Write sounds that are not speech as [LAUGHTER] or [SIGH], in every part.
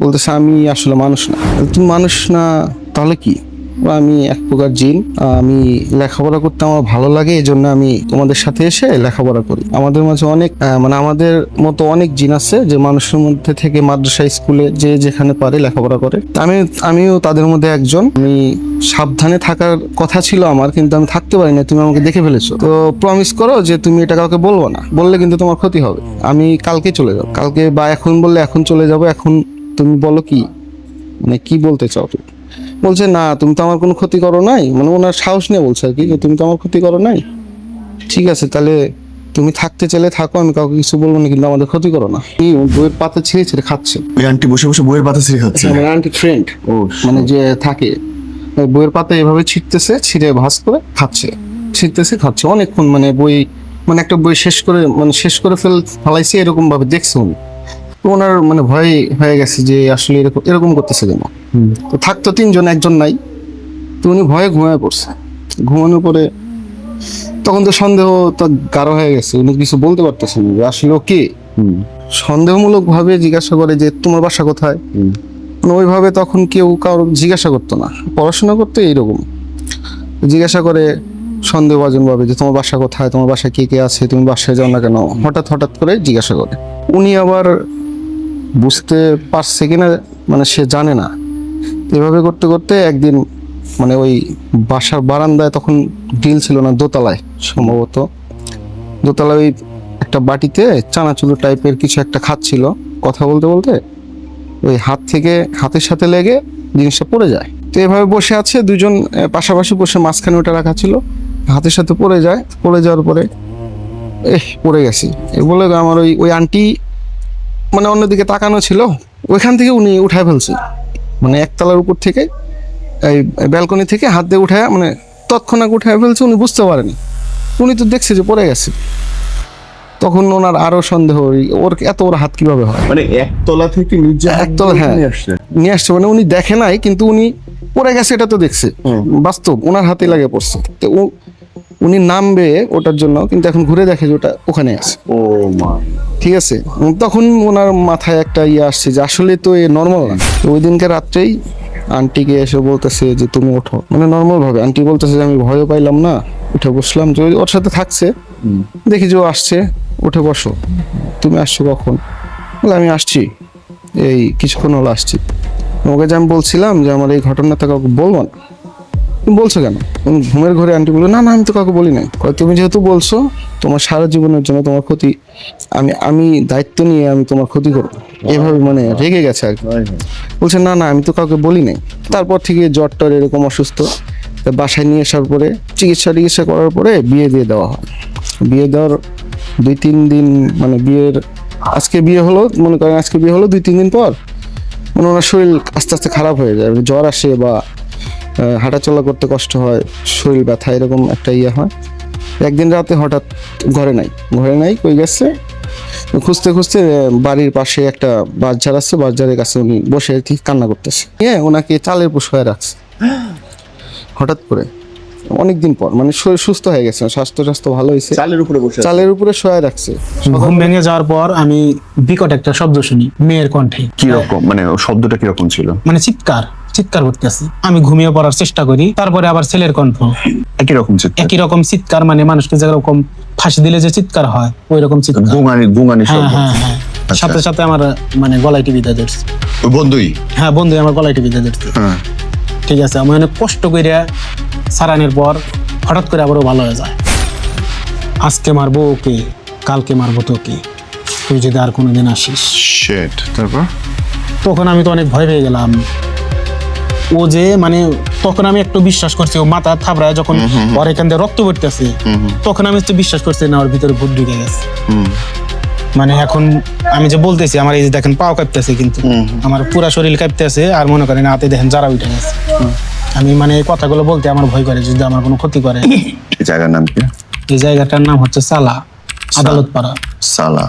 বলতেছে, আমি আসলে মানুষ না। তুমি মানুষ না, তাহলে কি? আমি এক প্রকার জিন আমি লেখাপড়া করতে আমার ভালো লাগে এই জন্য আমি তোমাদের সাথে এসে লেখাপড়া করি। আমাদের মাঝে অনেক মানে আমাদের মতো অনেক জিন আছে যে মানুষের মধ্যে থেকে মাদ্রাসা, স্কুলে যে যেখানে পারে লেখাপড়া করে। আমি, আমিও তাদের মধ্যে একজন। আমি সাবধানে থাকার কথা ছিল আমার, কিন্তু আমি থাকতে পারি না তুমি আমাকে দেখে ফেলেছো। তো প্রমিস করো যে তুমি এটা কাউকে বলব না। বললে কিন্তু তোমার ক্ষতি হবে। আমি কালকে চলে যাব। কালকে বা এখন বললে এখন চলে যাব, এখন তুমি বলো কি? মানে কি বলতে চাও তুমি? বলছে না তুমি তো আমার কোনো ক্ষতি করো নাই। মানে ওনার সাহস নিয়ে বলছে আর কি যে তুমি তো আমার ক্ষতি করো নাই। ঠিক আছে তাহলে তুমি থাকতে চাইলে থাকো আমি কাউকে কিছু বলব না কিন্তু আমাদের ক্ষতি করো না। এই বইয়ের পাতা ছিঁড়ে ছিঁড়ে খাচ্ছে? ওই আন্টি বসে বসে বইয়ের পাতা ছিঁড়ে খাচ্ছে। আমার আন্টি ফ্রেন্ড ও মানে যে থাকে ওই বইয়ের পাতা এভাবে ছিঁড়তেছে ছিঁড়ে ভাঁজ করে খাচ্ছে ছিঁড়তেছে খাচ্ছে। অনেকক্ষণ মানে বই মানে একটা বই শেষ করে মানে শেষ করে ফেল ফেলাইছে এরকম ভাবে দেখছে উনি। ওনার মানে ভয় হয়ে গেছে যে আসলে এরকম এরকম করতেছে কেন? তো থাকতো তিনজন একজন নাই। তো উনি ভয়ে ঘুমায় পড়ছে। ঘুমানোর পরে তখন তো সন্দেহ তো গাঢ় হয়ে গেছে। উনি কিছু বলতে পারতেছেন যে আসলে ও কে? সন্দেহমূলক ভাবে জিজ্ঞাসা করে যে তোমার বাসা কোথায়? মানে ওইভাবে তখন কেউ কারও জিজ্ঞাসা করতো না। পড়াশোনা করতে এইরকম। জিজ্ঞাসা করে সন্দেহভাজন ভাবে যে তোমার বাসা কোথায়? তোমার বাসায় কে কে আছে? তুমি বাসায় যাও না কেন? হঠাৎ হঠাৎ করে জিজ্ঞাসা করে। উনি আবার বুঝতে পারছে কিনা মানে সে জানে না। এভাবে করতে করতে একদিন মানে ওই বাসার বারান্দায় তখন ডিল ছিল না, দোতলায় সম্ভবত। দোতলায় ওই একটা বাটিতে চানাচুর টাইপের কিছু একটা খাচ্ছিল, কথা বলতে বলতে। ওই হাত থেকে, হাতের সাথে লেগে জিনিসটা পড়ে যায়। তো এভাবে বসে আছে দুজন পাশাপাশি বসে মাঝখানে ওটা রাখা ছিল। হাতের সাথে পড়ে যায়, পড়ে যাওয়ার পরে, এহ, পড়ে গেছি। এ, বলে আমার ওই ওই আন্টি মানে অন্যদিকে তাকানো ছিল ওইখান থেকে উনি উঠায় ফেলছে। মানে একতলার উপর থেকে এই ব্যালকনি থেকে হাত দিয়ে উঠায় মানে তৎক্ষণাৎ উঠায় ফেলছে উনি বুঝতে পারেনি। উনি তো দেখছে যে পড়ে গেছে। তখন ওনার আরও সন্দেহ ওর এত ওর হাত কীভাবে হয়? মানে একতলা থেকে নিচে একতলা, হ্যাঁ। নিয়ে আসছে। মানে উনি দেখে নাই কিন্তু উনি পড়ে গেছে এটা তো দেখছে। বাস্তব ওনার হাতে লাগে পড়ছে। তো উনি নামবে ওটার জন্য কিন্তু এখন ঘুরে দেখে যে ওটা ওখানে আছে। ও মা। ঠিক আছে? তখন ওনার মাথায় একটা ইয়ে আসছে যে আসলে তো এ নর্মাল না। তো ওই দিনকে রাত্রেই আন্টিকে এসে বলতেছে যে তুমি ওঠো। মানে নর্মাল ভাবে। আন্টি বলতেছে যে আমি ভয়ও পাইলাম না উঠে বসলাম। যে ওর সাথে থাকছে। দেখি যে ও আসছে উঠে বসো। তুমি আসছো কখন? বলে আমি আসছি। এই কিছুক্ষণ হলো আসছি। ওকে যে আমি বলছিলাম যে আমার এই ঘটনাটা কাউকে বলব না। তুমি বলছো কেন? তুমি ঘুমের ঘরে আন্টি বলল না না আমি তো কাউকে বলি নাই। তুমি যেহেতু বলছো তোমার সারা জীবনের জন্য তোমার ক্ষতি আমি আমি দায়িত্ব নিয়ে আমি তোমার ক্ষতি করব। এভাবে মানে রেগে গেছে আর কি। বলছে না না আমি তো কাউকে বলি নাই। তারপর থেকে জ্বর টর এরকম অসুস্থ। তা বাসায় নিয়ে আসার পরে চিকিৎসা টিকিৎসা করার পরে বিয়ে দিয়ে দেওয়া হয়। বিয়ে দেওয়ার দুই তিন দিন মানে বিয়ের আজকে বিয়ে হলো মনে করেন আজকে বিয়ে হলো দুই তিন দিন পর মানে ওনার শরীর আস্তে আস্তে খারাপ হয়ে যায়। জ্বর আসে বা হাঁটাচলা করতে কষ্ট হয় শরীর ব্যথা এরকম একটা ইয়ে হয়। একদিন রাতে হঠাৎ ঘরে নাই ঘরে নাই কই গেছে? খুঁজতে খুঁজতে বাড়ির পাশে একটা বাজার আছে বাজারের কাছে উনি বসে আর কি কান্না করতেছে। হ্যাঁ ওনাকে চালের উপর শোয়া রাখছে। হঠাৎ করে অনেকদিন পর মানে শরীর সুস্থ হয়ে গেছে স্বাস্থ্য স্বাস্থ্য ভালো হয়েছে। চালের উপরে বসে চালের উপরে শোয়া রাখছে। ঘুম ভেঙে যাওয়ার পর আমি বিকট একটা শব্দ শুনি মেয়ের কণ্ঠে। কি রকম মানে শব্দটা কি রকম ছিল? মানে চিৎকার। চিৎকার করতেছে। আমি ঘুমিয়ে পড়ার চেষ্টা করি তারপরে আবার ছেলের কণ্ঠ। একই রকম চিৎকার? একই রকম চিৎকার মানে মানুষকে যেরকম ফাঁসি দিলে যে চিৎকার হয় ওই রকম চিৎকার। গুঙানি গুঙানি হ্যাঁ হ্যাঁ হ্যাঁ। সাথে সাথে আমার মানে গলায় টিভি দিয়ে ধরছে। বন্ধুই? হ্যাঁ বন্ধু আমার গলায় টিভি দিয়ে ধরছে। ঠিক আছে আমি অনেক কষ্ট করে সারানোর পর হঠাৎ করে আবারও ভালো হয়ে যায়। আজকে মারবো ওকে কালকে মারবো তোকে। তুই যদি আর কোনোদিন আসিস। তারপর? তখন আমি তো অনেক ভয় পেয়ে গেলাম। ও যে মানে তখন আমি একটু বিশ্বাস করছি ও মাথা থাবড়ায় যখন ওর এখান থেকে রক্ত পড়তেছে তখন আমি একটু বিশ্বাস করছি না ওর ভিতরে ভূত ঢুকে গেছে। মানে এখন আমি যে বলতেছি আমার এই যে দেখেন পাও কাঁপতেছে কিন্তু। আমার পুরা শরীর কাঁপতেছে আর মনে করেন হাতে দেখেন যারা উঠে গেছে। আমি মানে এই কথাগুলো বলতে আমার ভয় করে যদি আমার কোনো ক্ষতি করে। এই জায়গার নাম কি? এই জায়গাটার নাম হচ্ছে সালা আদালত পাড়া সালা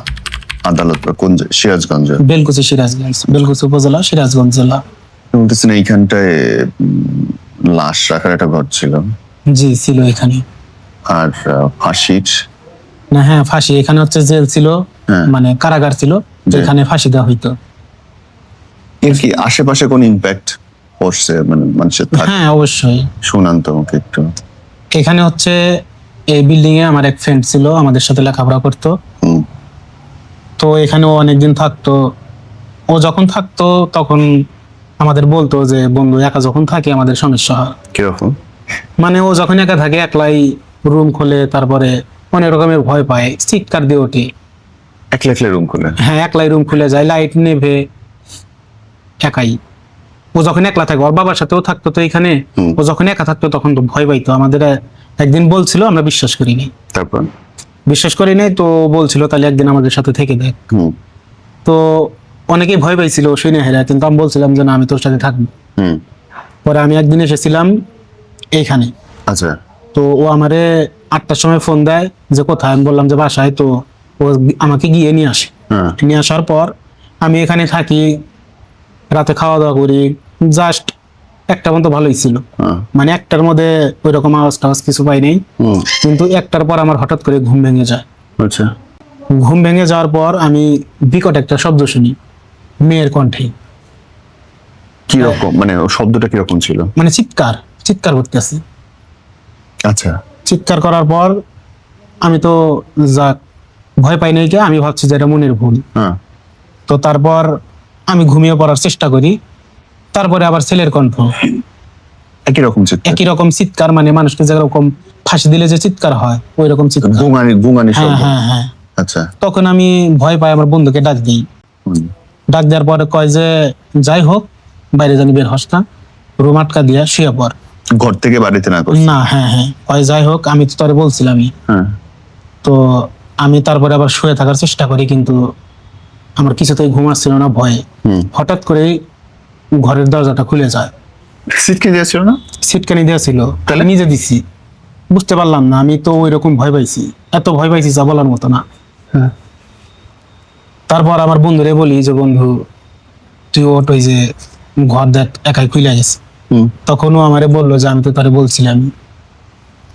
আদালত কোন সিরাজগঞ্জ? বেলকুচি সিরাজগঞ্জ বেলকুচি উপজেলা সিরাজগঞ্জ জেলা। বলতেছেন এইখানটায় লাশ রাখার একটা ঘর ছিল। জি ছিল এখানে। আর ফাঁসির? না হ্যাঁ ফাঁসি। এখানে হচ্ছে জেল ছিল হ্যাঁ। মানে কারাগার ছিল যেখানে ফাঁসি দেওয়া হইতো। এর কি আশেপাশে কোন ইম্প্যাক্ট পড়ছে? মানে মানুষের হ্যাঁ অবশ্যই। শোনান তো আমাকে একটু। এখানে হচ্ছে এই বিল্ডিং এ আমার এক ফ্রেন্ড ছিল আমাদের সাথে লেখাপড়া করতো। তো এখানে ও অনেকদিন থাকতো। ও যখন থাকতো তখন আমাদের বলতো যে বন্ধু একা যখন থাকে আমাদের সমস্যা হয়। কীরকম? মানে ও যখন একা থাকে একলাই রুম খোলে তারপরে অনেক রকমের ভয় পায় চিৎকার দিয়ে ওঠে। একলা একলা রুম খুলে? হ্যাঁ একলাই রুম খুলে যায় লাইট নেভে একাই। ও যখন একলা থাকে ওর বাবার সাথেও থাকতো তো এখানে। ও যখন একা থাকতো তখন তো ভয় পাইতো। আমাদের একদিন বলছিল আমরা বিশ্বাস করিনি। তারপর? বিশ্বাস করি নাই তো বলছিল তাহলে একদিন আমাদের সাথে থেকে দেখ। তো অনেকেই ভয় পাইছিল শুনে হেরা কিন্তু আমি বলছিলাম যে না আমি তোর সাথে থাকব। পরে আমি একদিন এসেছিলাম এইখানে। আচ্ছা। তো ও আমারে আটটার সময় ফোন দেয় যে কোথায়? আমি বললাম যে বাসায়। তো ও আমাকে গিয়ে নিয়ে আসে। হ্যাঁ। নিয়ে আসার পর আমি এখানে থাকি রাতে খাওয়া দাওয়া করি জাস্ট একটা মতো ভালোই ছিল। হ্যাঁ। মানে একটার মধ্যে ওই রকম আওয়াজ টাওয়াজ কিছু পাই নেই। কিন্তু একটার পর আমার হঠাৎ করে ঘুম ভেঙে যায়। আচ্ছা। ঘুম ভেঙে যাওয়ার পর আমি বিকট একটা শব্দ শুনি। মেয়ের কণ্ঠে। কীরকম? মানে শব্দটা কীরকম ছিল? মানে চিৎকার চিৎকার করতেছে। আচ্ছা। চিৎকার করার পর আমি তো যাক ভয় পাই নাই আমি ভাবছি যে এটা মনের ভুল। হ্যাঁ। তো তারপর আমি ঘুমিয়ে পড়ার চেষ্টা করি। তারপরে আবার ছেলের কণ্ঠ। একই রকম চিৎকার? একই রকম চিৎকার মানে মানুষকে যেরকম ফাঁসি দিলে যে চিৎকার হয় ওই রকম চিৎকার। গুঙানি গুঙানি হ্যাঁ শব্দ। হ্যাঁ হ্যাঁ। আচ্ছা। তখন আমি ভয় পাই আমার বন্ধুকে ডাক দিই। ডাক দেওয়ার পরে কয় যে যাই হোক বাইরে জানি বের হস না। রুম আটকা দিয়া শুয়ে পর ঘর থেকে বাড়িতে না না হ্যাঁ হ্যাঁ। কয় যাই হোক আমি তো তোরে বলছিলামই। হ্যাঁ। তো আমি তারপরে আবার শুয়ে থাকার চেষ্টা করি কিন্তু আমার কিছুতেই ঘুম আসছিল না ভয়ে। হঠাৎ করেই ঘরের দরজাটা খুলে যায়। সিটকে দিয়েছিল না? সিটকানি দেওয়া ছিল। তাহলে? নিজে দিছি। বুঝতে পারলাম না আমি তো ওই রকম ভয় পাইছি। এত ভয় পাইছি যা বলার মতো না। হ্যাঁ। তারপর আমার বন্ধুরে বলি যে বন্ধু তুই ওট ওই যে ঘর দেখ একাই খুলে গেছে। তখনও আমারে বলল যে আমি তো তারে বলছিলাম।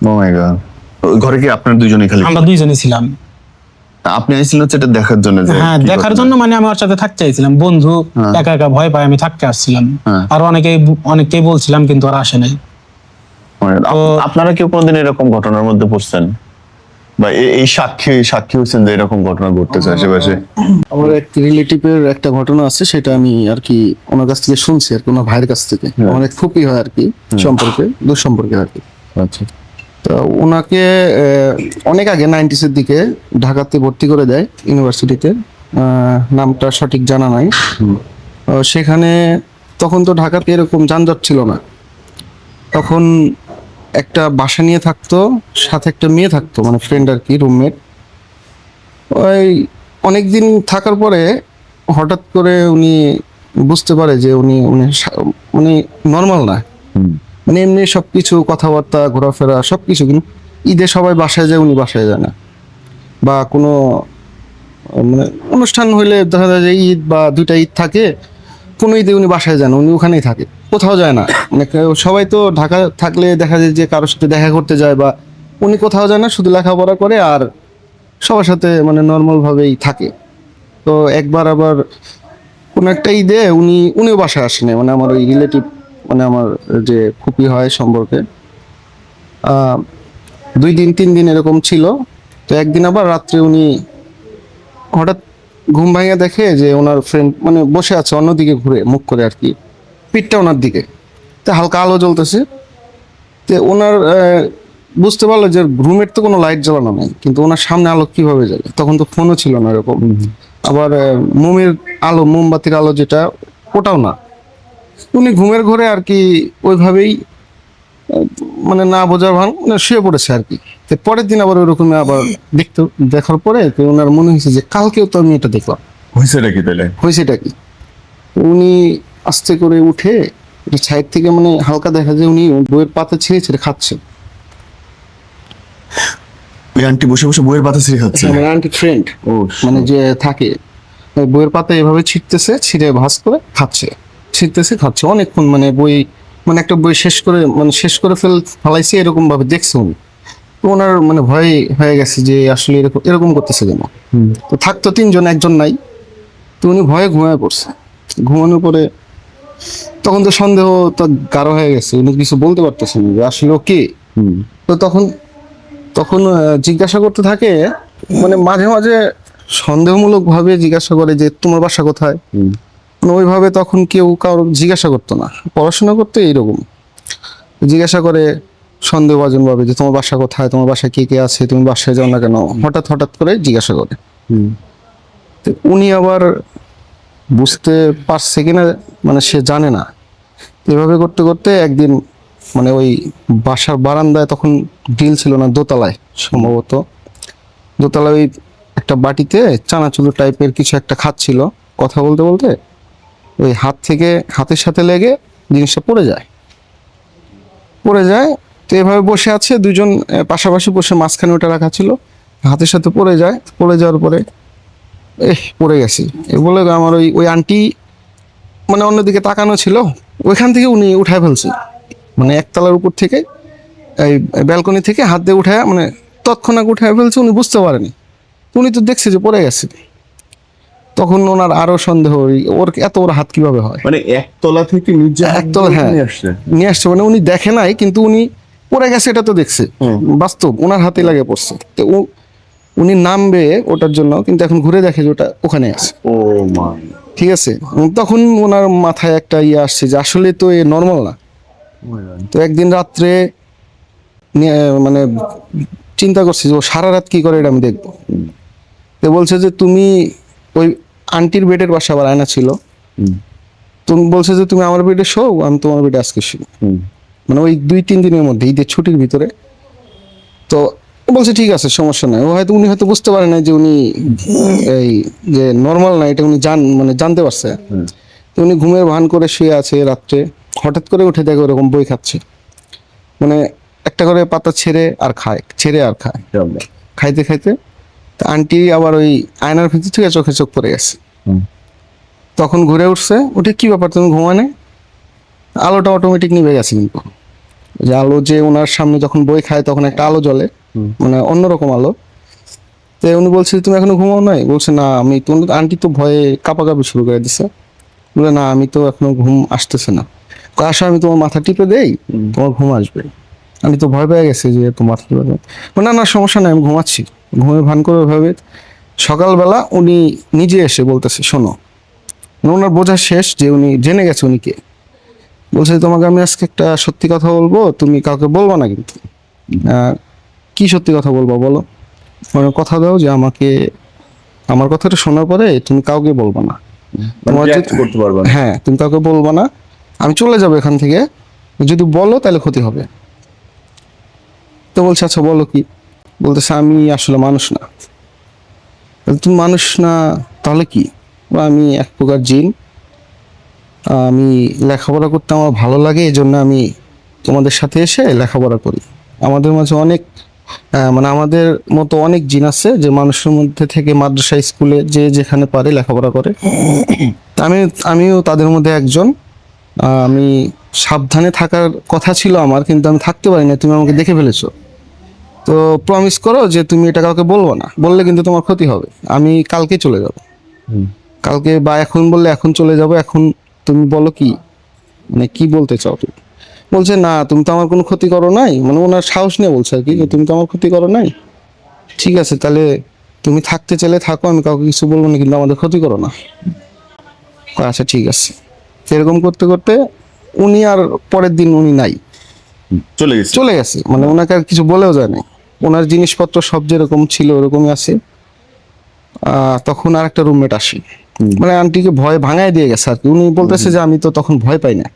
ও মাই গড ঘরে কি আপনার দুজনেই খালি? আমরা দুইজনে ছিলাম। আপনি আইছিলেন হচ্ছে এটা দেখার জন্য হ্যাঁ দেখার জন্য মানে আমি ওর সাথে থাকতে চাইছিলাম। বন্ধু হ্যাঁ। একা একা ভয় পায় আমি থাকতে আসছিলাম। হ্যাঁ। আর অনেকেই অনেককেই বলছিলাম কিন্তু ওরা আসে নাই। তো- আপনারা কেউ কোনোদিন এরকম ঘটনার মধ্যে পড়ছেন? বা এই সাক্ষী সাক্ষী হচ্ছেন যে এরকম ঘটনা ঘটতেছে আশেপাশে। আমার এক রিলেটিভের একটা ঘটনা আছে সেটা আমি আর কি ওনার কাছ থেকে শুনছি আর কি ওনার ভাইয়ের কাছ থেকে। হ্যাঁ। আমার এক ফুপি হয় আর কি সম্পর্কে দূর সম্পর্কে আর কি। আচ্ছা। তো ওনাকে অনেক আগে নাইনটিসের দিকে ঢাকাতে ভর্তি করে দেয় ইউনিভার্সিটিতে। নামটা সঠিক জানা নাই। সেখানে তখন তো ঢাকাতে এরকম যানজট ছিল না। তখন একটা বাসা নিয়ে থাকতো সাথে একটা মেয়ে থাকতো মানে ফ্রেন্ড আর কি রুমমেট ওই অনেকদিন থাকার পরে হঠাৎ করে উনি বুঝতে পারে যে উনি উনি মানে নর্মাল না। মানে এমনি সবকিছু কথাবার্তা ঘোরাফেরা সবকিছু কিন্তু ঈদে সবাই বাসায় যায় উনি বাসায় যায় না। বা কোনো মানে অনুষ্ঠান হইলে দেখা যায় যে ঈদ বা দুইটা ঈদ থাকে কোনো ঈদে উনি বাসায় যান উনি ওখানেই থাকে। কোথাও যায় না। মানে সবাই তো ঢাকা থাকলে দেখা যায় যে কারোর সাথে দেখা করতে যায় বা উনি কোথাও যায় না, শুধু লেখাপড়া করে আর সবার সাথে মানে নর্মাল ভাবেই থাকে। তো একবার আবার কোনো একটা ঈদে উনি, উনিও বাসায় আসেনি মানে আমার ওই রিলেটিভ মানে আমার যে খুপি হয় সম্পর্কে। দুই দিন, তিন দিন এরকম ছিল। তো একদিন আবার রাত্রে উনি হঠাৎ ঘুম ভাঙিয়ে দেখে যে ওনার ফ্রেন্ড মানে বসে আছে অন্যদিকে ঘুরে, মুখ করে আর কি। পিঠটা ওনার দিকে। তো হালকা আলো জ্বলতেছে। তো ওনার বুঝতে পারল যে রুমের তো কোনো লাইট জ্বালানো নাই কিন্তু ওনার সামনে আলো কীভাবে জ্বলে তখন তো ফোনও ছিল না এরকম। আবার মোমের আলো মোমবাতির আলো যেটা ওটাও না। উনি ঘুমের ঘরে আর কি ওইভাবেই মানে না বোঝার ভান মানে শুয়ে পড়েছে আর কি। তো পরের দিন আবার ওরকম আবার দেখতে দেখার পরে তো ওনার মনে হয়েছে যে কালকেও তো আমি এটা দেখলাম। হয়েছেটা কি তাহলে? হয়েছেটা কি? উনি আস্তে করে উঠে সাইড থেকে মানে হালকা দেখা যায় উনি বইয়ের পাতা ছিঁড়ে ছিঁড়ে খাচ্ছে। ওই আন্টি বসে বসে বইয়ের পাতা ছিঁড়ে খাচ্ছে। আমার আন্টি ফ্রেন্ড ও মানে যে থাকে বইয়ের পাতা এভাবে ছিটতেছে ছিঁড়ে ভাঁজ করে খাচ্ছে। ছিটতেছে খাচ্ছে। অনেকক্ষণ মানে বই মানে একটা বই শেষ করে মানে শেষ করে ফেল ফেলাইছে এরকম ভাবে দেখছে উনি। তো ওনার মানে ভয় হয়ে গেছে যে আসলে এরকম এরকম করতেছে কেন? তো থাকতো তিনজন একজন নাই। তো উনি ভয়ে ঘুমায় পড়ছে। ঘুমানোর পরে তখন তো সন্দেহ তো গাঢ় হয়ে গেছে উনি কিছু বলতে পারতেছেন যে আসলে ও কে? তো তখন তখন জিজ্ঞাসা করতে থাকে মানে মাঝে মাঝে সন্দেহমূলক ভাবে জিজ্ঞাসা করে যে তোমার বাসা কোথায়? মানে ওইভাবে তখন কেউ কারও জিজ্ঞাসা করতো না। পড়াশোনা করতে এইরকম। জিজ্ঞাসা করে সন্দেহভাজন ভাবে যে তোমার বাসা কোথায় তোমার বাসায় কে কে আছে তুমি বাসায় যাও না কেন? হঠাৎ হঠাৎ করে জিজ্ঞাসা করে। হুম। তো উনি আবার বুঝতে পারছে কিনা মানে সে জানে না। এভাবে করতে করতে একদিন মানে ওই বাসার বারান্দায় তখন ডিল ছিল না, দোতলায় সম্ভবত। দোতলায় ওই একটা বাটিতে চানাচুর টাইপের কিছু একটা খাচ্ছিল, কথা বলতে বলতে। ওই হাত থেকে, হাতের সাথে লেগে জিনিসটা পড়ে যায়। পড়ে যায়, তো এভাবে বসে আছে দুজন পাশাপাশি বসে মাঝখানে ওটা রাখা ছিল। হাতের সাথে পড়ে যায়, পড়ে যাওয়ার পরে এহ পড়ে গেছি। এ বলে আমার ওই ওই আন্টি মানে অন্যদিকে তাকানো ছিল ওইখান থেকে উনি উঠায় ফেলছে। মানে একতলার উপর থেকে এই ব্যালকনি থেকে হাত দিয়ে উঠায় মানে তৎক্ষণাৎ উঠায় ফেলছে উনি বুঝতে পারেনি। উনি তো দেখছে যে পড়ে গেছে। তখন ওনার আরও সন্দেহ ওই- ওর এত ওর হাত কীভাবে হয়? মানে একতলা থেকে নিচে হাত একতলা, হ্যাঁ। নিয়ে আসছে? মানে উনি দেখে নাই কিন্তু উনি পড়ে গেছে এটা তো দেখছে। বাস্তব ওনার হাতে লাগে পড়ছে। তো উনি নামবে ওটার জন্য কিন্তু এখন ঘুরে দেখে যে ওটা ওখানে আছে। ও মা। ঠিক আছে? তখন ওনার মাথায় একটা ইয়ে আসছে যে আসলে তো এ নর্মাল না। তো একদিন রাত্রে মানে চিন্তা করছি যে ও সারা রাত কি করে এটা আমি দেখব। তো বলছে যে তুমি ওই আন্টির বেডের পাশে আবার আয়না ছিল। তুমি বলছে যে তুমি আমার বেডে শো আমি তোমার বেডে আজকে শুই। মানে ওই দুই তিন দিনের মধ্যে ঈদের ছুটির ভিতরে। তো বলছে ঠিক আছে সমস্যা নাই। ও হয়তো উনি হয়তো বুঝতে পারে না যে উনি এই যে নর্মাল না এটা উনি জান মানে জানতে পারছে। তো উনি ঘুমের ভান করে শুয়ে আছে রাত্রে। হঠাৎ করে উঠে দেখে ওরকম বই খাচ্ছে। মানে একটা করে পাতা ছেড়ে আর খায় ছেড়ে আর খায়। খাইতে খাইতে তা আন্টি আবার ওই আয়নার ভিতর থেকে চোখে চোখ পড়ে গেছে। তখন ঘুরে উঠছে উঠে কি ব্যাপার তুমি ঘুমানে আলোটা অটোমেটিক নিভে গেছে কিন্তু। যে আলো যে ওনার সামনে যখন বই খায় তখন একটা আলো জ্বলে। মানে অন্যরকম আলো। তো উনি বলছে তুমি এখনও ঘুমাও নাই? বলছে না আমি তো আন্টি তো ভয়ে কাঁপাকাঁপি শুরু করে দিছে। বলে না আমি তো এখনও ঘুম আসতেছে না। আসো আমি তোমার মাথা টিপে দেই তোমার ঘুম আসবে। আমি তো ভয় পেয়ে গেছি যে তোমার মাথা টিপে না না সমস্যা নাই আমি ঘুমাচ্ছি। ঘুমে ভান করে ভাবে সকালবেলা উনি নিজে এসে বলতেছে শোনো ওনার বোঝা শেষ যে উনি জেনে গেছে উনি কে। বলছে তোমাকে আমি আজকে একটা সত্যি কথা বলব তুমি কাউকে বলব না কিন্তু। কি সত্যি কথা বলব বলো? মানে কথা দাও যে আমাকে আমার কথাটা শোনার পরে তুমি কাউকে বলব না। করতে পারবে হ্যাঁ তুমি কাউকে বলব না। আমি চলে যাব এখান থেকে। যদি বলো তাহলে ক্ষতি হবে। তো বলছে আচ্ছা বলো কি? বলতেছে আমি আসলে মানুষ না। তুমি মানুষ না তাহলে কি? আমি এক প্রকার জিন। আমি লেখাপড়া করতে আমার ভালো লাগে এই জন্য আমি তোমাদের সাথে এসে লেখাপড়া করি। আমাদের মাঝে অনেক মানে আমাদের মতো অনেক জিন আছে যে মানুষের মধ্যে থেকে মাদ্রাসা স্কুলে যে যেখানে পারে লেখাপড়া করে। আমি আমিও তাদের মধ্যে একজন। আমি সাবধানে থাকার কথা ছিল আমার কিন্তু আমি থাকতে পারি না তুমি আমাকে দেখে ফেলেছো। তো প্রমিস করো যে তুমি এটা কাউকে বলব না বললে কিন্তু তোমার ক্ষতি হবে। আমি কালকে চলে যাব। কালকে বা এখন বললে এখন চলে যাব এখন তুমি বলো কি? মানে কি বলতে চাও তুমি? বলছে না তুমি তো আমার কোনো ক্ষতি করো নাই। মানে ওনার সাহস নিয়ে বলছে আর কি তুমি তো আমার ক্ষতি করো নাই। ঠিক আছে তাহলে তুমি থাকতে চাইলে থাকো আমি কাউকে কিছু বলব না কিন্তু আমাদের ক্ষতি করো না। আচ্ছা ঠিক আছে। এরকম করতে করতে উনি আর পরের দিন উনি নাই। চলে গেছে। চলে গেছে। মানে ওনাকে আর কিছু বলেও যায় না ওনার জিনিসপত্র সব যেরকম ছিল ওরকমই আছে। তখন আর একটা রুমমেট আসে মানে আন্টিকে ভয় ভাঙায় দিয়ে গেছে আর কি। উনি বলতেছে যে আমি তো তখন ভয় পাই না।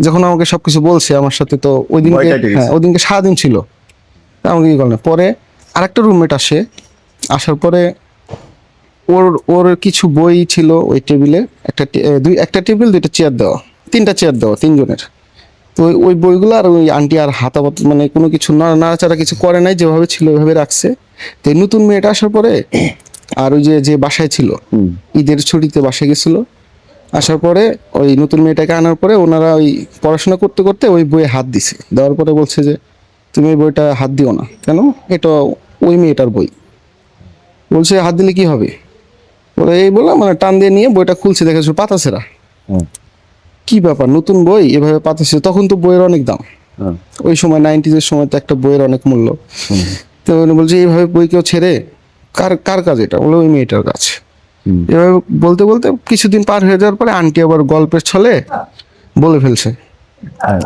যখন আমাকে সবকিছু বলছে আমার সাথে তো ওই দিনকে। হ্যাঁ ওই দিনকে সারাদিন ছিল। আমাকে কি করলেন পরে আর আরেকটা রুমমেট আসে। আসার পরে ওর ওর কিছু বই ছিল ওই টেবিলে। একটা দুই একটা টেবিল দুইটা চেয়ার দেওয়া। তিনটা চেয়ার দেওয়া তিনজনের। তো ওই- ওই বইগুলো আর ওই আন্টি আর হাতাপাত মানে কোনো কিছু না- নাড়াচাড়া কিছু করে নাই যেভাবে ছিল ওইভাবে রাখছে। তো নতুন মেয়েটা আসার পরে আর ওই যে যে বাসায় ছিল ঈদের ছুটিতে বাসায় গেছিল। আসার পরে ওই নতুন মেয়েটাকে আনার পরে ওনারা ওই পড়াশোনা করতে করতে ওই বইয়ে হাত দিছে। দেওয়ার পরে বলছে যে তুমি এই বইটা হাত দিও না। কেন? এটা ওই মেয়েটার বই। বলছে হাত দিলে কি হবে? বলে এই বললাম মানে টান দিয়ে নিয়ে বইটা খুলছে দেখেছ পাতা ছেঁড়া। হুম। কি ব্যাপার? নতুন বই? এভাবে পাতেছে তখন তো বইয়ের অনেক দাম। হ্যাঁ। ওই সময় নাইনটিজের সময় তো একটা বইয়ের অনেক মূল্য। তো বলছে এইভাবে বই কেউ ছেড়ে কার কার কাজ এটা? বলে ওই মেয়েটার কাজ। হুম। এভাবে বলতে বলতে কিছুদিন পার হয়ে যাওয়ার পরে আন্টি আবার গল্পের ছলে বলে ফেলছে। হ্যাঁ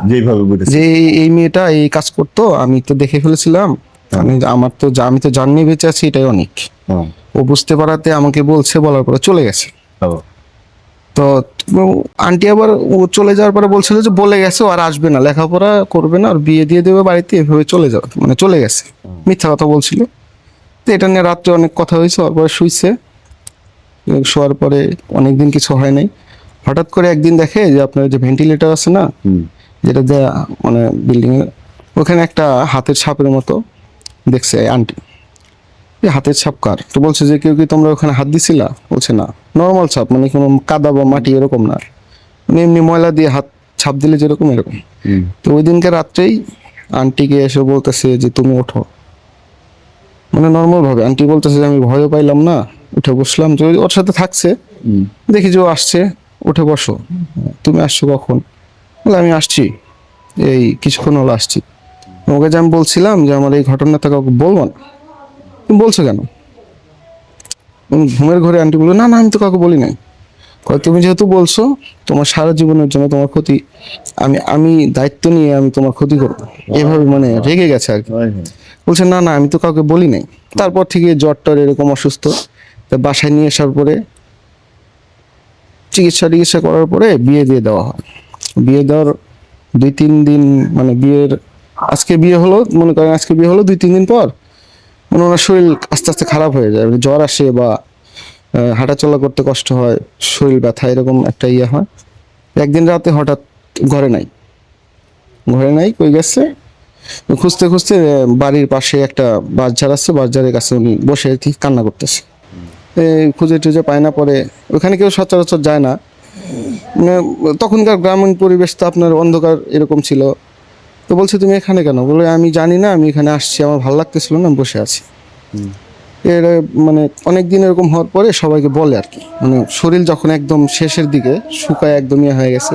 বুঝেছি যে এই- এই মেয়েটা এই কাজ করতো আমি তো দেখে ফেলেছিলাম। আমি আমার তো আমি তো জানি বেঁচে আছি এটাই অনেক। হ্যাঁ। ও বুঝতে পারাতে আমাকে বলছে বলার পরে চলে গেছে। তো আন্টি আবার ও চলে যাওয়ার পরে বলছিল যে বলে গেছে আর আসবে না লেখাপড়া করবে না আর বিয়ে দিয়ে দেবে বাড়িতে এভাবে চলে যাবে মানে চলে গেছে। মিথ্যা কথা বলছিল। তো এটা নিয়ে রাত্রে অনেক কথা হয়েছে ওর পরে শুইছে। শোয়ার পরে অনেকদিন কিছু হয় নাই। হঠাৎ করে একদিন দেখে যে আপনার যে ভেন্টিলেটর আছে না যেটা দেয়া মানে বিল্ডিং এর ওখানে একটা হাতের ছাপের মতো দেখছে এই আন্টি এই হাতের ছাপ কার? তো বলছে যে কেউ কি তোমরা ওখানে হাত দিছিলা? বলছে না। নর্মাল ছাপ মানে কোনো কাদা বা মাটি এরকম না। মানে এমনি ময়লা দিয়ে হাত ছাপ দিলে যেরকম এরকম। তো ওই দিনকে রাত্রেই আন্টিকে এসে বলতেছে যে তুমি ওঠো। মানে নর্মাল ভাবে আন্টি বলতেছে যে আমি ভয়ও পাইলাম না। উঠে বসলাম যে ওর সাথে থাকছে। দেখি যে ও আসছে উঠে বসো। তুমি আসছো কখন? বলে আমি আসছি। এই কিছুক্ষণ হলো আসছি। ওকে যে আমি বলছিলাম যে আমার এই ঘটনাটা কাউকে বলব না। তুমি বলছো কেন? ঘুমের ঘরে আন্টি বলল না না আমি তো কাউকে বলি নাই। তুমি যেহেতু বলছো তোমার সারা জীবনের জন্য তোমার ক্ষতি আমি আমি দায়িত্ব নিয়ে আমি তোমার ক্ষতি করব। এভাবে মানে রেগে গেছে আর কি। বলছে না না আমি তো কাউকে বলি নাই। তারপর থেকে জ্বর টর এরকম অসুস্থ। তা বাসায় নিয়ে আসার পরে চিকিৎসা টিকিৎসা করার পরে বিয়ে দিয়ে দেওয়া হয়। বিয়ে দেওয়ার দুই তিন দিন মানে বিয়ের আজকে বিয়ে হলো, মনে করেন আজকে বিয়ে হলো দুই তিন দিন পর মানে ওনার শরীর আস্তে আস্তে খারাপ হয়ে যায়। মানে জ্বর আসে বা হাঁটাচলা করতে কষ্ট হয়, শরীর ব্যথা, এরকম একটা ইয়ে হয়। একদিন রাতে হঠাৎ ঘরে নাই। ঘরে নাই, কই গেছে? খুঁজতে খুঁজতে বাড়ির পাশে একটা বাজার আছে, বাজারের কাছে উনি বসে আর কি কান্না করতেছে। খুঁজে টুজে পায় না পরে। ওখানে কেউ সচরাচর যায় না। মানে তখনকার গ্রামীণ পরিবেশ তো আপনার অন্ধকার এরকম ছিল। তো বলছে তুমি এখানে কেন? বলে আমি জানি না আমি এখানে আসছি আমার ভালো লাগতেছিল না আমি বসে আছি। এর মানে অনেক দিন এরকম হওয়ার পরে সবাইকে বলে আর কি। মানে শরীর যখন একদম শেষের দিকে শুকায় একদম ইয়ে হয়ে গেছে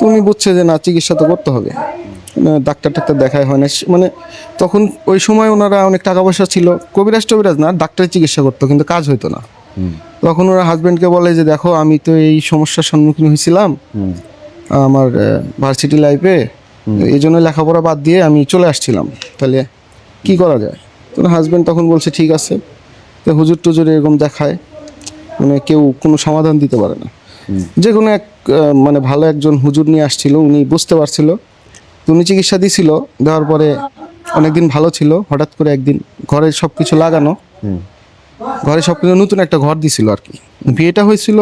তুমি বুঝছে যে না চিকিৎসা তো করতে হবে। ডাক্তার টাক্তার দেখায় হয় না মানে তখন ওই সময় ওনারা অনেক টাকা পয়সা ছিল। কবিরাজ টবিরাজ না ডাক্তারের চিকিৎসা করতো কিন্তু কাজ হইতো না। তখন ওরা হাজবেন্ডকে বলে যে দেখো আমি তো এই সমস্যার সম্মুখীন হয়েছিলাম আমার ভার্সিটি লাইফে এই জন্য লেখাপড়া বাদ দিয়ে আমি চলে আসছিলাম। তাহলে কি করা যায়? তো হাজবেন্ড তখন বলছে ঠিক আছে। তো হুজুর টুজুর এরকম দেখায়। মানে কেউ কোনো সমাধান দিতে পারে না। যে কোনো এক মানে ভালো একজন হুজুর নিয়ে আসছিল উনি বুঝতে পারছিল। উনি চিকিৎসা দিছিল দেওয়ার পরে অনেকদিন ভালো ছিল হঠাৎ করে একদিন ঘরে সব কিছু লাগানো ঘরে সব কিছু নতুন একটা ঘর দিছিল আর কি। বিয়েটা হয়েছিল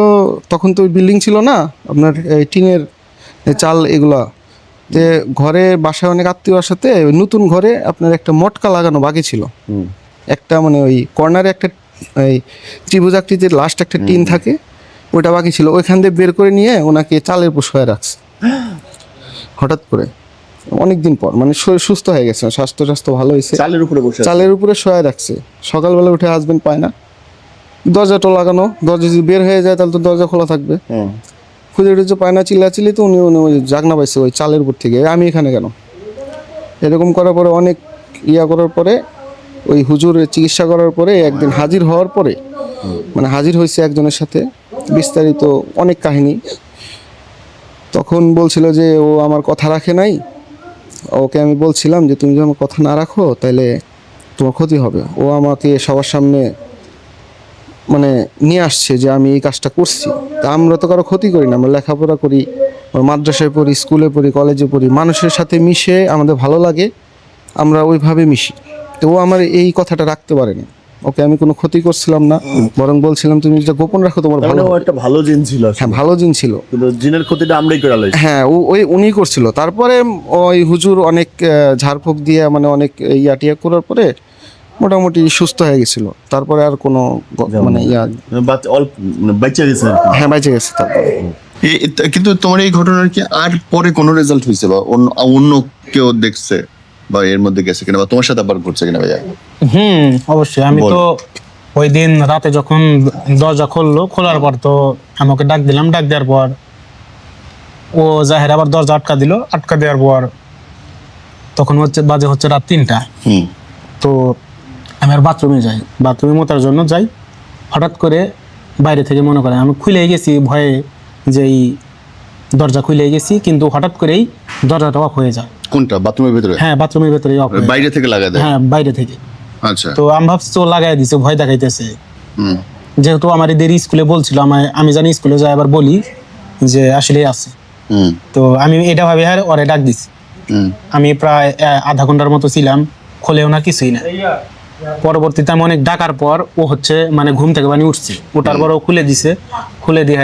তখন তো বিল্ডিং ছিল না আপনার টিনের চাল এগুলা। যে ঘরে বাসায় অনেক আত্মীয় আসাতে ওই নতুন ঘরে আপনার একটা মটকা লাগানো বাকি ছিল। একটা মানে ওই কর্নারে একটা এই ত্রিভুজ আকৃতির লাস্ট একটা টিন থাকে ওটা বাকি ছিল। ওইখান দিয়ে বের করে নিয়ে ওনাকে চালের শোয়া রাখছে। [GASPS] হঠাৎ করে। অনেক দিন পর মানে শরীর সুস্থ হয়ে গেছে স্বাস্থ্য স্বাস্থ্য ভালো হয়েছে। চালের উপরে বসে চালের উপরে শোয়া রাখছে। সকালবেলা উঠে হাজবেন্ড পায় না। দরজাটা লাগানো দরজা যদি বের হয়ে যায় তাহলে তো দরজা খোলা থাকবে। হ্যাঁ। খুঁজে টুজে পায় না চিল্লাচিল্লি তো উনি উনি ওই জাগনা পাইছে ওই চালের উপর থেকে। আমি এখানে কেন? এরকম করার পরে অনেক ইয়া করার পরে ওই হুজুর চিকিৎসা করার পরে একদিন হাজির হওয়ার পরে মানে হাজির হয়েছে একজনের সাথে বিস্তারিত অনেক কাহিনী। তখন বলছিল যে ও আমার কথা রাখে নাই ওকে আমি বলছিলাম যে, তুমি যদি আমার কথা না রাখো তাহলে তোমার ক্ষতি হবে। ও আমাকে সবার সামনে মানে নিয়ে আসছে যে, আমি এই কাজটা করছি। তা আমরা তো কারও ক্ষতি করি না, আমরা লেখাপড়া করি মাদ্রাসায় পড়ি, স্কুলে পড়ি, কলেজে পড়ি, মানুষের সাথে মিশে আমাদের ভালো লাগে, আমরা ওইভাবে মিশি। তো ও আমার এই কথাটা রাখতে পারেনি। ওকে আমি কোনো ক্ষতি করছিলাম না বরং বলছিলাম তুমি যেটা গোপন রাখো তোমার ভালো মানে হবে। একটা ভালো জিন ছিল হ্যাঁ ভালো জিন ছিল। কিন্তু জিনের ক্ষতিটা আমরাই করে লাইছি। হ্যাঁ ও ওই উনি করছিল। তারপরে ওই হুজুর অনেক ঝাড়ফুঁক দিয়ে মানে অনেক ইয়া টিয়া করার পরে মোটামুটি সুস্থ হয়ে গেছিল। তারপরে আর কোনো মানে ইয়া বাচ্চা অল্প মানে গেছে হ্যাঁ বেঁচে গেছে তারপরে। কিন্তু তোমার এই ঘটনার কি আর পরে কোনো রেজাল্ট হয়েছে বা অন্য অন্য কেউ দেখছে? বা এর মধ্যে গেছে কিনা বা তোমার সাথে আবার ঘটছে কিনা ভাইয়া? হুম অবশ্যই। আমি তো ওই দিন রাতে যখন দরজা খুললো খোলার পর তো আমাকে ডাক দিলাম। ডাক দেওয়ার পর ও জাহের আবার দরজা আটকা দিল। আটকা দেওয়ার পর তখন হচ্ছে বাজে হচ্ছে রাত তিনটা। তো আমি আর বাথরুমে যাই। বাথরুমে মোতার জন্য যাই। হঠাৎ করে বাইরে থেকে মনে করে আমি খুলে গেছি ভয়ে যে এই দরজা খুলে গেছি কিন্তু হঠাৎ করেই দরজাটা অফ হয়ে যায়। কোনটা? বাথরুমের ভিতরে? হ্যাঁ বাথরুমের ভেতরে অফ বাইরে থেকে লাগা দেয়? হ্যাঁ বাইরে থেকে। আচ্ছা। তো আমি ভাবছি তো লাগাই দিছে ভয় দেখাইতেছে। হুম। যেহেতু আমার এদের স্কুলে বলছিল আমায় আমি জানি স্কুলে যাই আবার বলি যে আসলে আছে। হুম। তো আমি এটা ভাবে আর ওরে ডাক দিছি। হুম। আমি প্রায় আধা ঘণ্টার মতো ছিলাম খোলেও না কিছুই না। পরবর্তীতে আমি অনেক ডাকার পর ও হচ্ছে মানে ঘুম থেকে বানি উঠছে। ওঠার পর ও খুলে দিছে। খুলে দিয়ে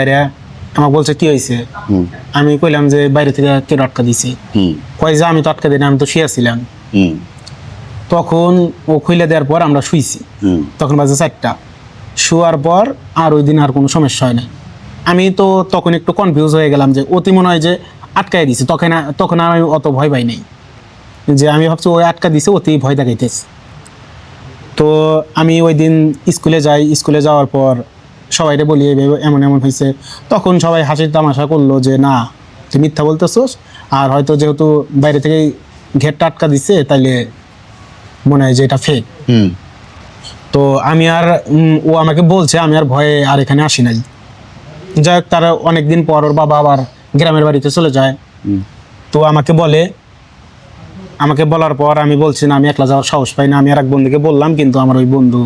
আমাকে বলছে কি হয়েছে আমি কইলাম যে বাইরে থেকে কে আটকা দিছে। হুম। কয় যে আমি তো আটকা দিই না, আমি তো শুয়েছিলাম তখন ও খুলে দেওয়ার পর আমরা শুইছি। হুম। তখন বাজে চারটা। শোয়ার পর আর ওই দিন আর কোনো সমস্যা হয় না আমি তো তখন একটু কনফিউজ হয়ে গেলাম যে অতি মনে হয় যে আটকাই দিছে। তখন তখন আমি অত ভয় পাই নাই। যে আমি ভাবছি ওই আটকা দিছে অতি ভয় দেখাইতেছে। তো আমি ওই দিন স্কুলে যাই। স্কুলে যাওয়ার পর সবাইরে বলি "এইভাবে এমন এমন হয়েছে তখন সবাই হাসির তামাশা করল যে না তুই মিথ্যা বলতেছোস। আর হয়তো যেহেতু বাইরে থেকে ঘেরটা আটকা দিছে তাইলে মনে হয় যে এটা ফেক হুম। তো আমি আর ও আমাকে বলছে আমি আর ভয়ে আর এখানে আসি নাই। যাই হোক তারা অনেকদিন পর ওর বাবা আবার গ্রামের বাড়িতে চলে যায়। তো আমাকে বলে আমাকে বলার পর আমি বলছি না আমি একলা যাওয়ার সাহস পাই না। আমি আর এক বন্ধুকে বললাম কিন্তু আমার ওই বন্ধু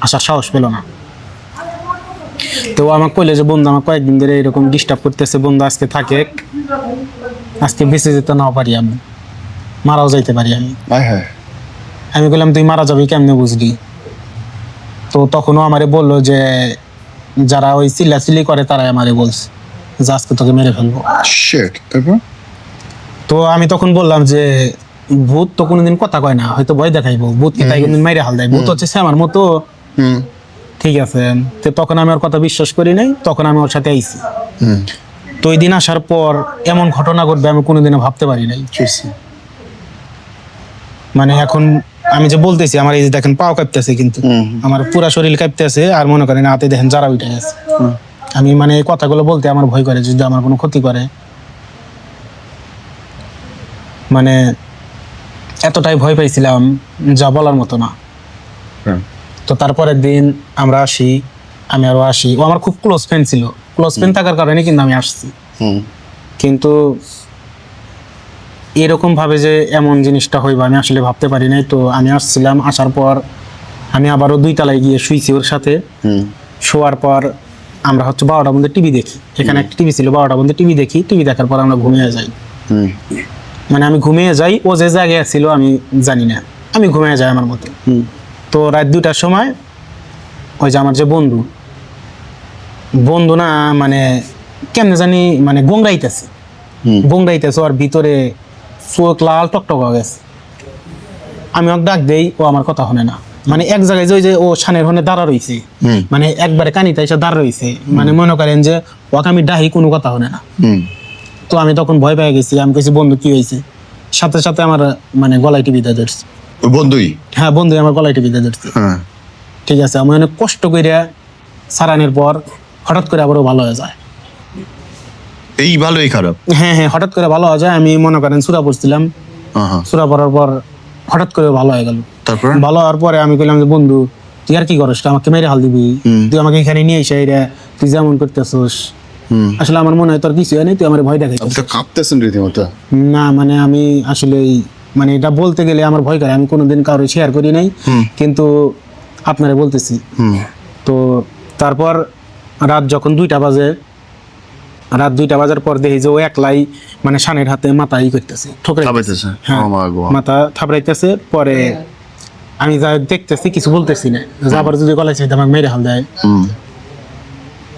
আসার সাহস পেল না। তো ও আমাকে কইলে যে বন্ধু আমার কয়েকদিন ধরে এরকম ডিস্টার্ব করতেছে। বন্ধু আজকে থাকে। আজকে বেঁচে যেতে নাও পারি আমি। মারাও যাইতে পারি আমি। আমি বললাম তুই মারা যাবি কেমনে বুঝলি? তো তখনও আমারে বলল যে যারা ওই চিল্লাচিল্লি করে তারাই আমারে বলছে যে আজকে তোকে মেরে ফেলব। তো আমি তখন বললাম যে ভূত তো কোনোদিন কথা কয় না। হয়তো ভয় দেখাইবো। ভূত কি তাই কোনদিন মেরে হাল দেয়। ভূত হচ্ছে আমার মতো। ঠিক আছে তো তখন আমি ওর কথা বিশ্বাস করি নাই তখন আমি ওর সাথে আইছি। হুম। তো ওই দিন আসার পর এমন ঘটনা ঘটবে আমি কোনোদিনও ভাবতে পারি নাই। মানে এখন আমি যে বলতেছি আমার এই যে দেখেন পাও কাঁপতেছে কিন্তু। আমার পুরা শরীর কাঁপতেছে আর মনে করেন হাতে দেখেন যারা উঠে গেছে। আমি মানে এই কথাগুলো বলতে আমার ভয় করে যদি আমার কোনো ক্ষতি করে। মানে এতটাই ভয় পাইছিলাম যা বলার মতো না। তো তারপরের দিন আমরা আসি আমি আরও আসি। ও আমার খুব ক্লোজ ফ্রেন্ড ছিল। ক্লোজ ফ্রেন্ড থাকার কারণে কিন্তু আমি আসছি। কিন্তু এরকম ভাবে যে এমন জিনিসটা হইবে আমি আসলে ভাবতে পারি নাই। তো আমি আসছিলাম আসার পর আমি আবারও দুই তলায় গিয়ে শুইছি ওর সাথে। হুম। শোয়ার পর আমরা হচ্ছে বারোটা মধ্যে টিভি দেখি। এখানে একটা টিভি ছিল বারোটা মধ্যে টিভি দেখি। টিভি দেখার পর আমরা ঘুমিয়ে যাই। হুম। মানে আমি ঘুমিয়ে যাই ও যে জায়গায় ছিল আমি জানি না। আমি ঘুমিয়ে যাই আমার মতো। হুম। তো রাত দুটার সময় ওই যে আমার যে বন্ধু বন্ধু না মানে কেমনে জানি মানে গোংরাইতেছে। গোংরাইতেছে ওর ভিতরে চোখ লাল টকটক হয়ে গেছে। আমি ওকে ডাক দেই ও আমার কথা শুনে না। মানে এক জায়গায় যে ওই যে ও সানের হনে দাঁড়া রইছে হুম। মানে একবারে কানিতে এসে দাঁড়া রইছে মানে মনে করেন যে ওকে আমি ডাহি কোনো কথা শুনে না। তো আমি তখন ভয় পেয়ে গেছি আমি কইছি বন্ধু কি হয়েছে সাথে সাথে আমার মানে গলায় টিভি দিয়ে ধরছে। বন্ধুই? হ্যাঁ বন্ধু আমার গলায় দিয়ে ধরছে। হ্যাঁ। ঠিক আছে আমি অনেক কষ্ট করে সারানোর পর হঠাৎ করে আবারও ভালো হয়ে যায়। এই ভালোই খারাপ। হ্যাঁ হ্যাঁ হঠাৎ করে ভালো হয়ে যায়। আমি মনে করেন সুরা পড়ছিলাম। সুরা পড়ার পর হঠাৎ করে ভালো হয়ে গেল। তারপর? ভালো হওয়ার পরে আমি কইলাম যে বন্ধু তুই আর কি করস? আমাকে মেরে হাল দিবি। তুই আমাকে এখানে নিয়ে এসে তুই যেমন করতেছস। আসলে আমার মনে হয় তোর কিছু হয় নাই তুই আমার ভয় দেখাই কাঁপতেছেন রীতিমতো। না মানে আমি আসলে মানে এটা বলতে গেলে আমার ভয় করে। আমি কোনোদিন কারও শেয়ার করি নাই। কিন্তু আপনারা বলতেছি। তো তারপর রাত যখন দুইটা বাজে রাত দুইটা বাজার পর দেখি যে ও একলাই মানে সানের হাতে মাথা ই করতেছে। ঠোকরে খাবাইতেছে হ্যাঁ মাথা থাপড়াইতেছে পরে আমি যা দেখতেছি কিছু বলতেছি না। আবার যদি গলায় চাইতে আমাকে মেরে হাল দেয়।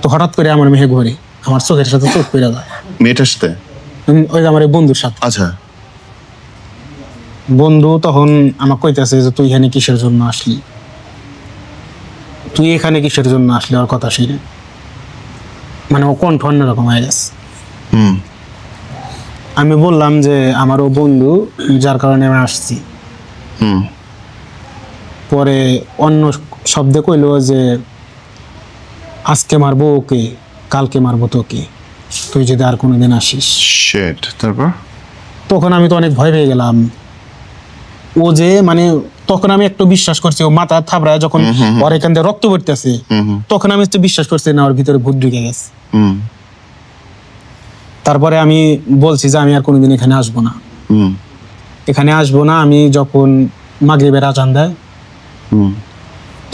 তো হঠাৎ করে আমার মেহে ঘুরে। আমার চোখের সাথে চোখ পেরে যায়। মেয়েটার সাথে? ওই আমার বন্ধুর সাথে। আচ্ছা। বন্ধু তখন আমাকে কইতেছে যে তুই এখানে কিসের জন্য আসলি? তুই এখানে কিসের জন্য আসলি? ওর কথা শুনে। মানে ও কণ্ঠ অন্যরকম হয়ে গেছে। আমি বললাম যে আমার ও বন্ধু যার কারণে আমি আসছি। হুম। পরে অন্য শব্দে কইলো যে আজকে মারবো ওকে কালকে মারবো তোকে। তুই যদি আর কোনোদিন আসিস। তারপর? তখন আমি তো অনেক ভয় পেয়ে গেলাম। ও যে মানে তখন আমি একটু বিশ্বাস করছি ও মাথা থাবড়ায় যখন ওর এখান থেকে রক্ত পড়তেছে তখন আমি তো বিশ্বাস করছি না ওর ভিতরে ভূত ঢুকে গেছে। তারপরে আমি বলছি যে আমি আর কোনোদিন এখানে আসব না। এখানে আসব না আমি যখন মাগরিবের আজান দেয়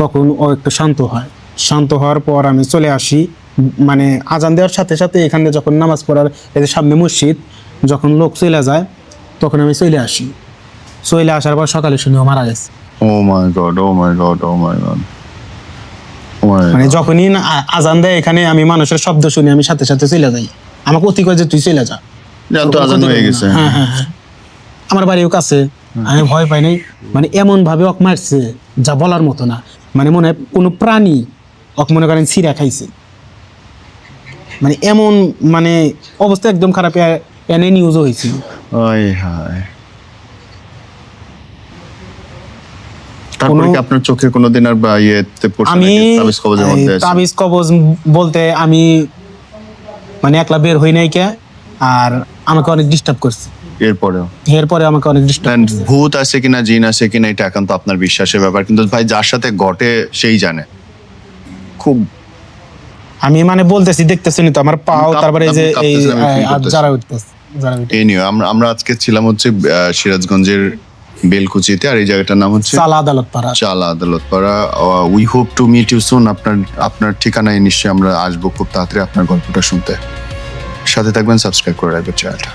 তখন ও একটু শান্ত হয়। শান্ত হওয়ার পর আমি চলে আসি মানে আজান দেওয়ার সাথে সাথে এখানে যখন নামাজ পড়ার এদের সামনে মসজিদ যখন লোক চলে যায় তখন আমি চলে আসি। চলে আসার পর সকালে শুনি ও মারা গেছে। ও my god oh my god oh my god. মানে যখনই আজান দেয় এখানে আমি মানুষের শব্দ শুনি আমি সাথে সাথে চলে যাই। আমাকে অতি করে যে তুই চলে যা। আজান হয়ে গেছে। হ্যাঁ হ্যাঁ হ্যাঁ। আমার বাড়িও কাছে আমি ভয় পাই নাই। মানে এমন ভাবে অক মারছে যা বলার মতো না। মানে মনে হয় কোনো প্রাণী অক মনে করেন ছিঁড়া খাইছে। মানে এমন মানে অবস্থা একদম খারাপ এনে নিউজও হয়েছিল। হায়। তারপরে কি আপনার চোখে কোনোদিন আর বা ইয়েতে পড়ছে আমি তাবিজ কবজের মধ্যে তাবিজ কবজ বলতে আমি মানে একলা বের হই নাই কে আর আমাকে অনেক ডিস্টার্ব করছে। এরপরেও? এরপরে আমাকে অনেক ডিস্টার্ব ভূত আছে কিনা জিন আছে কিনা এটা একান্ত আপনার বিশ্বাসের ব্যাপার। কিন্তু ভাই যার সাথে ঘটে সেই জানে। খুব আমি মানে বলতেছি দেখতেছি তো আমার পাও তারপরে যে এই। যারা উঠতেছে এই নিয়ে আমরা আজকে ছিলাম হচ্ছে সিরাজগঞ্জের বেলকুচিতে আর এই জায়গাটার নাম হচ্ছে চালা আদালত পাড়া চালা আদালত পাড়া we hope to meet you soon আপনার আপনার ঠিকানায় নিশ্চয়ই আমরা আসব খুব তাড়াতাড়ি আপনার গল্পটা শুনতে। সাথে থাকবেন সাবস্ক্রাইব করে রাখবেন চ্যানেলটা